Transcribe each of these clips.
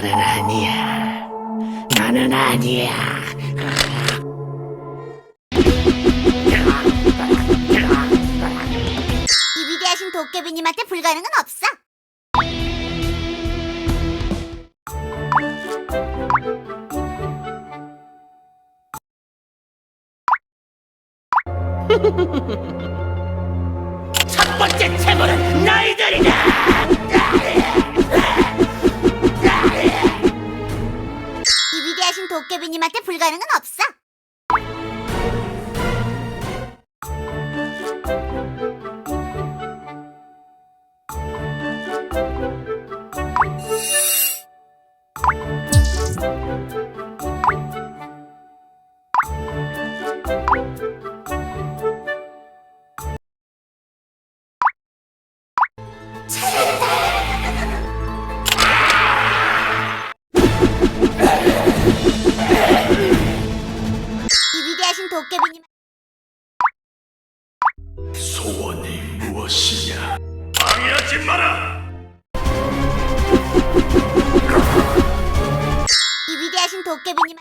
그는 아니야. 이 위대하신 도깨비님한테 불가능은 없어. 첫 번째 체벌은 너희들이다. 도깨비님한테 불가능은 없어. 도깨비님 소원이 무엇이냐? 방해하지 마라! 이 위대하신 도깨비님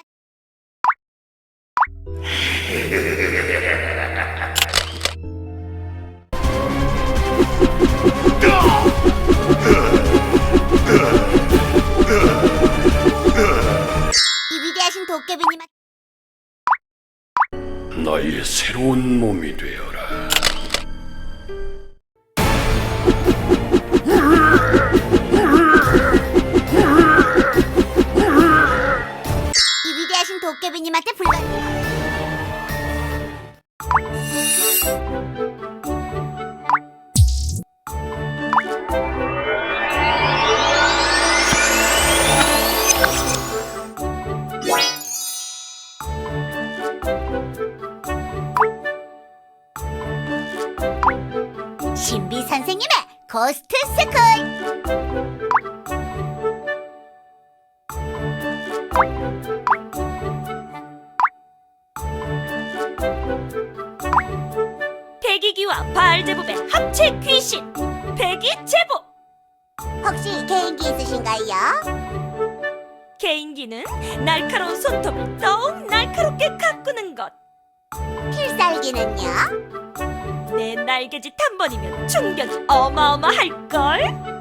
이 위대하신 도깨비님 나의 새로운 몸이 되어라. 신비 선생님의 고스트 스쿨. 대기기와 바알제법의 합체 귀신 대기제법 혹시 개인기 있으신가요? 개인기는 날카로운 손톱을 더욱 날카롭게 것 필살기는요? 내 날개짓 한 번이면 충격이 어마어마할걸